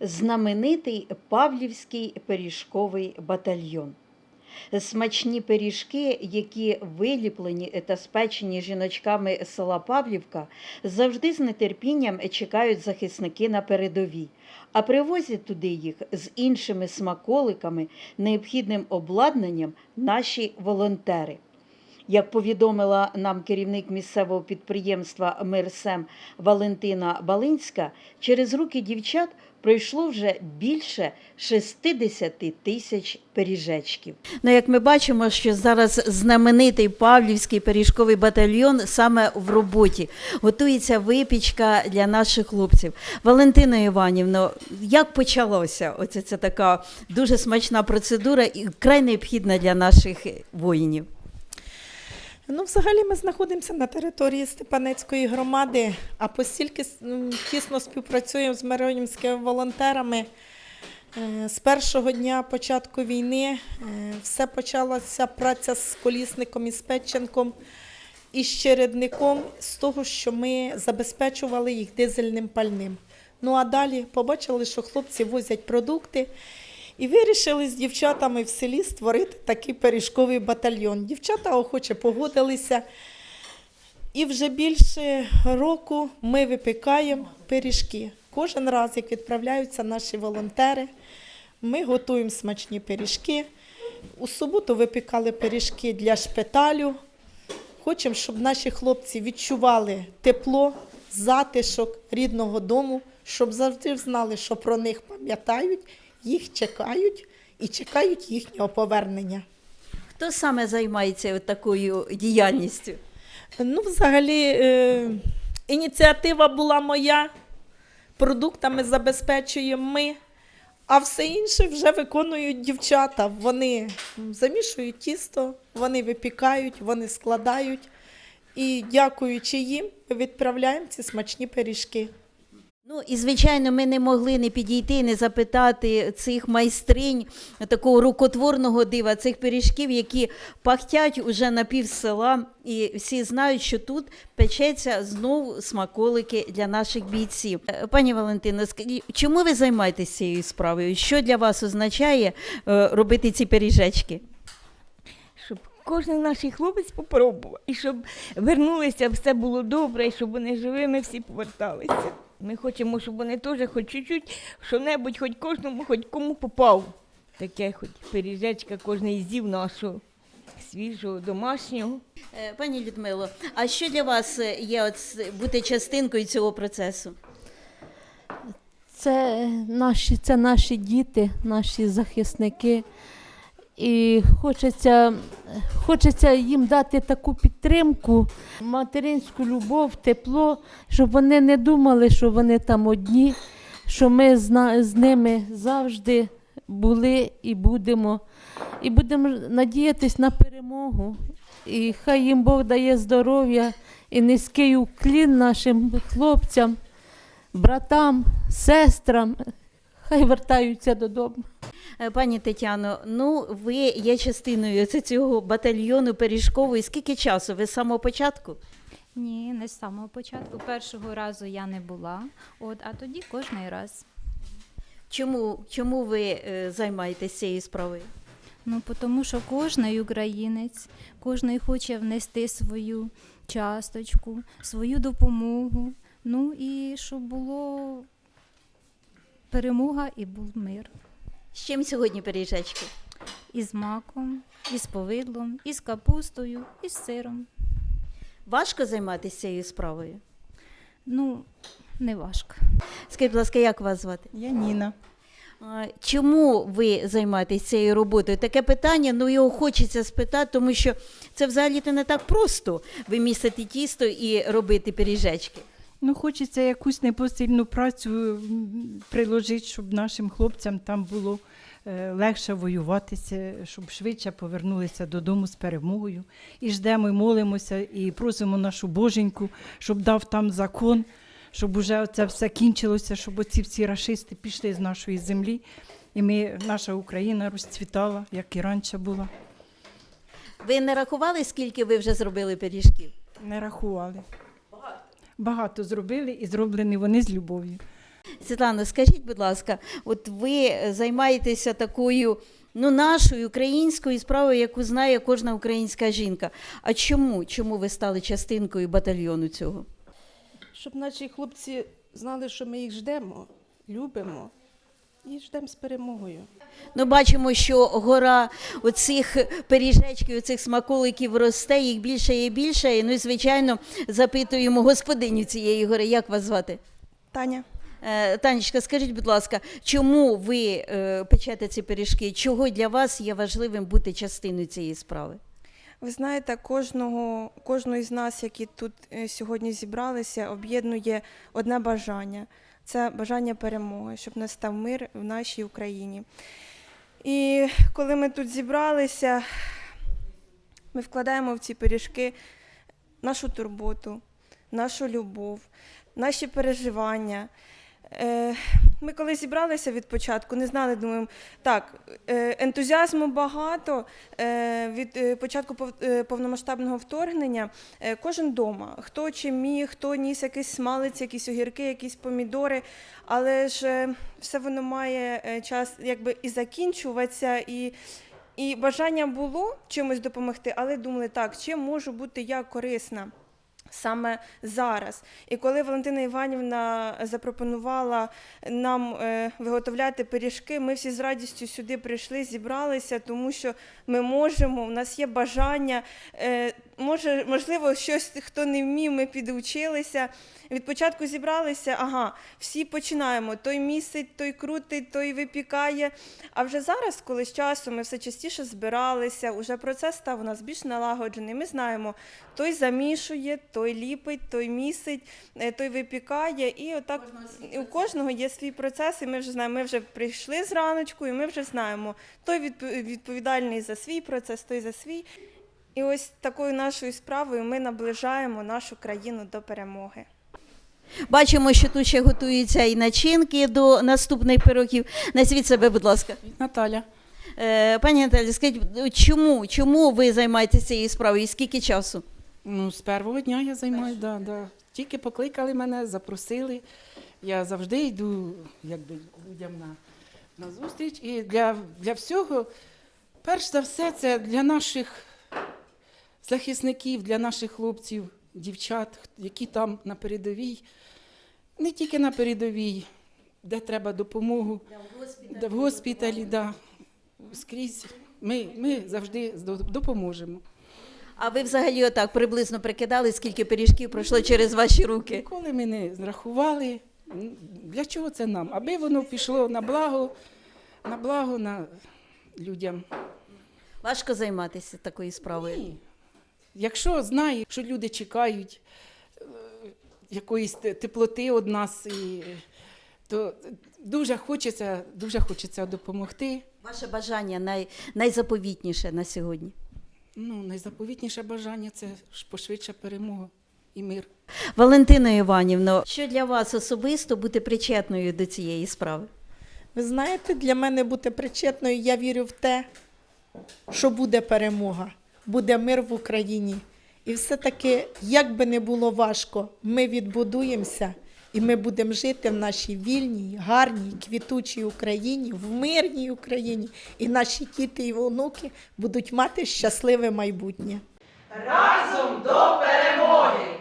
знаменитий Павлівський пиріжковий батальйон. Смачні пиріжки, які виліплені та спечені жіночками села Павлівка, завжди з нетерпінням чекають захисники на передовій, а привозять туди їх з іншими смаколиками, необхідним обладнанням наші волонтери. Як повідомила нам керівник місцевого підприємства Мирсем Валентина Балинська, через руки дівчат пройшло вже більше 60 тисяч пиріжечків. Ну, як ми бачимо, що зараз знаменитий Павлівський пиріжковий батальйон саме в роботі готується випічка для наших хлопців. Валентина Іванівна, як почалося? Оце це така дуже смачна процедура і вкрай необхідна для наших воїнів. Ну, взагалі, ми знаходимося на території Степанецької громади, а постільки тісно співпрацюємо з миронівськими волонтерами. Е, З першого дня початку війни е, все почалася праця з колісником і з Петченком і з чередником з того, що ми забезпечували їх дизельним пальним. Ну а далі побачили, що хлопці возять продукти. І вирішили з дівчатами в селі створити такий пиріжковий батальйон. Дівчата охоче погодилися. І вже більше року ми випікаємо пиріжки. Кожен раз, як відправляються наші волонтери, ми готуємо смачні пиріжки. У суботу випікали пиріжки для шпиталю. Хочемо, щоб наші хлопці відчували тепло, затишок рідного дому, щоб завжди знали, що про них пам'ятають, їх чекають і чекають їхнього повернення. Хто саме займається такою діяльністю? Ну, взагалі, е, ініціатива була моя. Продуктами забезпечуємо ми, а все інше вже виконують дівчата. Вони замішують тісто, вони випікають, вони складають. І дякуючи їм, ми відправляємо ці смачні пиріжки. Ну і звичайно, ми не могли не підійти, не запитати цих майстринь такого рукотворного дива, цих пиріжків, які пахтять уже на пів села, і всі знають, що тут печеться знову смаколики для наших бійців. Е, Пані Валентино, чому ви займаєтесь цією справою? Що для вас означає е, робити ці пиріжечки? щоб кожен наш хлопець попробував, і щоб вернулися, все було добре, і щоб вони живими всі поверталися. Ми хочемо, щоб вони теж хоч чуть-чуть, що-небудь, хоч кожному, хоч кому попав. Таке, хоч пиріжечка кожний з'їв нашого свіжого, домашнього. Е, Пані Людмило, а що для вас е, є от бути частинкою цього процесу? Це наші, це наші діти, наші захисники. І хочеться, хочеться їм дати таку підтримку, материнську любов, тепло, щоб вони не думали, що вони там одні, що ми з, ними завжди були і будемо. І будемо надіятись на перемогу. І хай їм Бог дає здоров'я і низький уклін нашим хлопцям братам, сестрам, хай вертаються додому. Е, Пані Тетяно, ну ви є частиною цього батальйону пиріжкової. Скільки часу? Ви з самого початку? Ні, не з самого початку. Першого разу я не була, от, а тоді кожний раз. Чому, чому ви е, займаєтесь цією справою? Ну, тому що кожний українець, кожний хоче внести свою часточку, свою допомогу. Ну і щоб було перемога і був мир. З чим сьогодні пиріжечки? І з маком, і з повидлом, і з капустою, і з сиром. Важко займатися цією справою? Ну, не важко. Скажіть, будь ласка, як вас звати? Я Ніна. Чому ви займаєтесь цією роботою? Таке питання, ну його хочеться спитати, тому що це взагалі-то не так просто вимісити тісто і робити пиріжечки. Ну, хочеться якусь непосильну працю приложити, щоб нашим хлопцям там було е, легше воюватися, щоб швидше повернулися додому з перемогою. І ждемо, і молимося, і просимо нашу боженьку, щоб дав там закон, щоб уже це все кінчилося, щоб оці всі рашисти пішли з нашої землі. І ми, наша Україна розцвітала, як і раніше була. Ви не рахували, скільки ви вже зробили пиріжків? Не рахували. Багато зробили і зроблені вони з любов'ю. Світлано, скажіть, будь ласка, от ви займаєтеся такою ну, нашою українською справою, яку знає кожна українська жінка. А чому? Чому ви стали частинкою батальйону цього? щоб наші хлопці знали, що ми їх ждемо, любимо і ждемо з перемогою. Ну, бачимо, що гора оцих пиріжечків, оцих смаколиків росте, їх більше і більше. Ну і, звичайно, запитуємо господиню цієї гори. Як вас звати? Таня. Е, Танечка, скажіть, будь ласка, чому ви е, печете ці пиріжки? Чого для вас є важливим бути частиною цієї справи? Ви знаєте, кожного, кожного із нас, які тут е, сьогодні зібралися, об'єднує одне бажання це бажання перемоги, щоб настав мир в нашій Україні. І коли ми тут зібралися, ми вкладаємо в ці пиріжки нашу турботу, нашу любов, наші переживання. Е, Ми коли зібралися від початку, не знали, думаємо, так, е, ентузіазму багато е, від початку пов- повномасштабного вторгнення. Кожен вдома, хто чим міг, хто ніс якісь смалиці, якісь огірки, якісь помідори, але ж все воно має час якби і закінчуватися, і і бажання було чимось допомогти, але думали, так, чим можу бути я корисна саме зараз. І коли Валентина Іванівна запропонувала нам е, виготовляти пиріжки, ми всі з радістю сюди прийшли, зібралися, тому що ми можемо, у нас є бажання. Може, можливо, щось хто не вмів, ми підучилися. Від початку зібралися, ага, всі починаємо. Той місить, той крутить, той випікає. А вже зараз, коли з часом ми все частіше збиралися, уже процес став у нас більш налагоджений. Ми знаємо, той замішує, той ліпить, той місить, е, той випікає. І отак у кожного є свій процес, і ми вже знаємо, ми вже прийшли зраночку, і ми вже знаємо, той відпо- відповідальний за свій процес, той за свій. І ось такою нашою справою ми наближаємо нашу країну до перемоги. Бачимо, що тут ще готуються і начинки до наступних пирогів. Назвіть себе, будь ласка. Наталя. Е, Пані Наталі, скажіть, чому, чому ви займаєтеся цією справою і скільки часу? Ну, з першого дня я займаюся, да, да. Тільки покликали мене, запросили. Я завжди йду якби, людям на, на зустріч. І для, для всього, перш за все, це для наших захисників, для наших хлопців, дівчат, які там на передовій, не тільки на передовій, де треба допомогу, де в госпіталі, да, скрізь. Ми, ми завжди допоможемо. А ви взагалі отак приблизно прикидали, скільки пиріжків пройшло через ваші руки? Ніколи ми не зрахували. Для чого це нам? Аби воно пішло на благо, на благо на людям. Важко займатися такою справою. Ні. Якщо знає, що люди чекають е, якоїсь теплоти від нас, і, то дуже хочеться, дуже хочеться допомогти. Ваше бажання най, найзаповітніше на сьогодні. Ну, найзаповітніше бажання це ж пошвидша перемога і мир. Валентино Іванівно, що для вас особисто бути причетною до цієї справи? Ви знаєте, для мене бути причетною, я вірю в те, що буде перемога, буде мир в Україні. І все-таки, як би не було важко, ми відбудуємося і ми будемо жити в нашій вільній, гарній, квітучій Україні, в мирній Україні. І наші діти і онуки будуть мати щасливе майбутнє. Разом до перемоги!